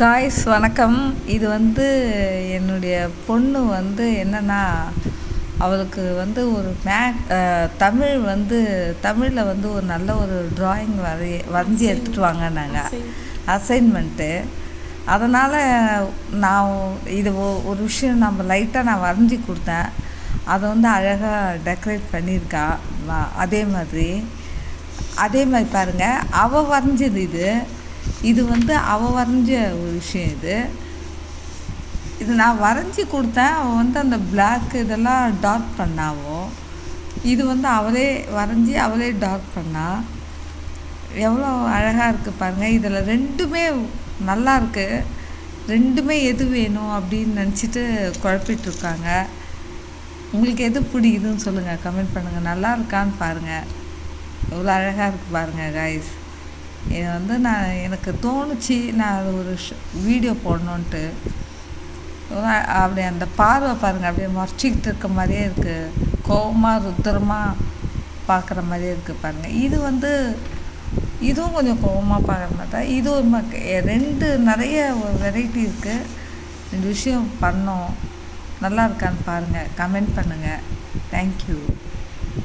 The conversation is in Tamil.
காய்ஸ் வணக்கம். இது வந்து என்னுடைய பொண்ணு வந்து என்னென்னா அவளுக்கு வந்து ஒரு மே தமிழ் வந்து தமிழில் வந்து ஒரு நல்ல ஒரு ட்ராயிங் வரைய வரைஞ்சி எடுத்துகிட்டு வாங்கினாங்க அசைன்மெண்ட்டு அதனால் நான் இது ஒரு விஷயம் நம்ம லைட்டாக நான் வரைஞ்சி கொடுத்தேன். அதை வந்து அழகாக டெக்கரேட் பண்ணியிருக்கா. அதே மாதிரி. அதே மாதிரி பாருங்கள் அவள் வரைஞ்சது இது. இது வந்து அவள் வரைஞ்ச ஒரு விஷயம் இது. இது நான் வரைஞ்சி கொடுத்தேன். அவள் வந்து அந்த பிளாக் இதெல்லாம் டார்க் பண்ணாவோ. இது வந்து அவளே வரைஞ்சி அவளே டார்க் பண்ணா. எவ்வளோ அழகாக இருக்குது பாருங்கள் இதில் ரெண்டுமே நல்லா ரெண்டுமே எது வேணும் அப்படின்னு நினச்சிட்டு குழப்பிட்டுருக்காங்க. உங்களுக்கு எது பிடிக்குதுன்னு சொல்லுங்கள் கமெண்ட் பண்ணுங்கள் நல்லா இருக்கான்னு பாருங்கள் எவ்வளோ அழகாக இருக்குது பாருங்கள் காய்ஸ் இது வந்து நான் எனக்கு தோணுச்சு நான் அது ஒரு வீடியோ போடணுன்ட்டு. அப்படி அந்த பார்வை பாருங்கள் அப்படியே மறைச்சிக்கிட்டு இருக்க மாதிரியே இருக்குது கோவமாக ருத்திரமாக பார்க்குற மாதிரியே இருக்குது பாருங்கள் இது வந்து இதுவும் கொஞ்சம் கோவமாக பார்க்குற மாதிரி தான். இது ஒரு ம- ரெண்டு நிறைய வெரைட்டி இருக்குது ரெண்டு விஷயம் பண்ணோம். நல்லா இருக்கான்னு பாருங்கள் கமெண்ட் பண்ணுங்கள் தேங்க்யூ